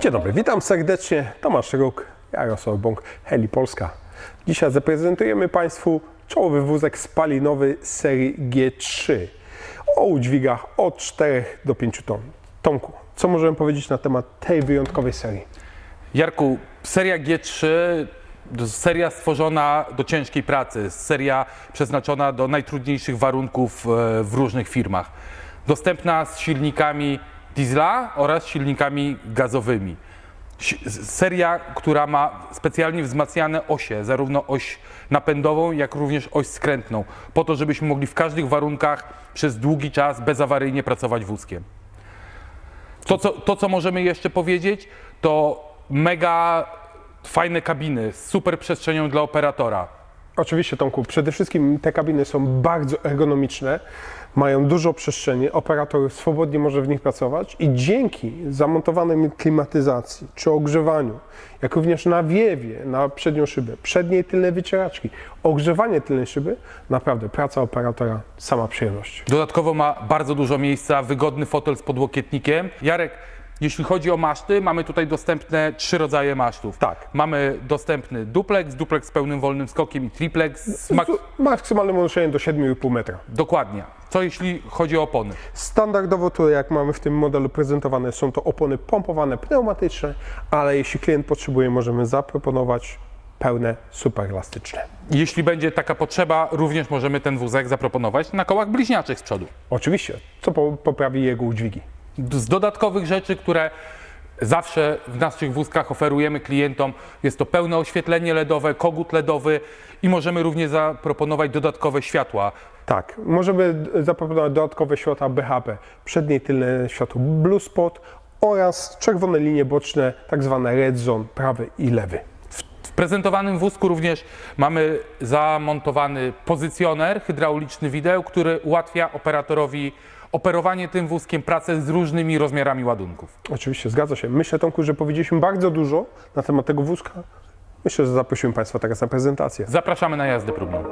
Dzień dobry, witam serdecznie. Tomasz Róg, Jarosław Bąk, Heli Polska. Dzisiaj zaprezentujemy Państwu czołowy wózek spalinowy serii G3 o udźwigach od 4 do 5 ton. Tomku, co możemy powiedzieć na temat tej wyjątkowej serii? Jarku, seria G3 to seria stworzona do ciężkiej pracy, seria przeznaczona do najtrudniejszych warunków e, w różnych firmach. Dostępna z silnikami diesla oraz silnikami gazowymi. Seria, która ma specjalnie wzmacniane osie, zarówno oś napędową, jak również oś skrętną, po to, żebyśmy mogli w każdych warunkach przez długi czas bezawaryjnie pracować wózkiem. To co, to, co możemy jeszcze powiedzieć, to mega fajne kabiny z super przestrzenią dla operatora. Oczywiście, Tomku, przede wszystkim te kabiny są bardzo ergonomiczne, mają dużo przestrzeni, operator swobodnie może w nich pracować i dzięki zamontowanej klimatyzacji czy ogrzewaniu, jak również nawiewie na przednią szybę, przednie i tylne wycieraczki, ogrzewanie tylnej szyby, naprawdę praca operatora sama przyjemność. Dodatkowo ma bardzo dużo miejsca, wygodny fotel z podłokietnikiem. Jarek, jeśli chodzi o maszty, mamy tutaj dostępne trzy rodzaje masztów. Tak. Mamy dostępny duplex, duplex z pełnym wolnym skokiem i triplex z mak- maksymalnym unoszeniem do 7,5 metra. Dokładnie. Co jeśli chodzi o opony? Standardowo tutaj, jak mamy w tym modelu prezentowane, są to opony pompowane pneumatyczne, ale jeśli klient potrzebuje, możemy zaproponować pełne superelastyczne. Jeśli będzie taka potrzeba, również możemy ten wózek zaproponować na kołach bliźniaczych z przodu. Oczywiście, co po, poprawi jego udźwigi. Z dodatkowych rzeczy, które zawsze w naszych wózkach oferujemy klientom, jest to pełne oświetlenie LEDowe, kogut LEDowy i możemy również zaproponować dodatkowe światła. Tak, możemy zaproponować dodatkowe światła BHP, przednie i tylne światło Blue Spot oraz czerwone linie boczne, tak zwane Red Zone, prawy i lewy. W prezentowanym wózku również mamy zamontowany pozycjoner hydrauliczny wideł, który ułatwia operatorowi operowanie tym wózkiem, pracę z różnymi rozmiarami ładunków. Oczywiście, zgadza się. Myślę, Tomku, że powiedzieliśmy bardzo dużo na temat tego wózka. Myślę, że zaprosimy Państwa teraz na prezentację. Zapraszamy na jazdę próbną.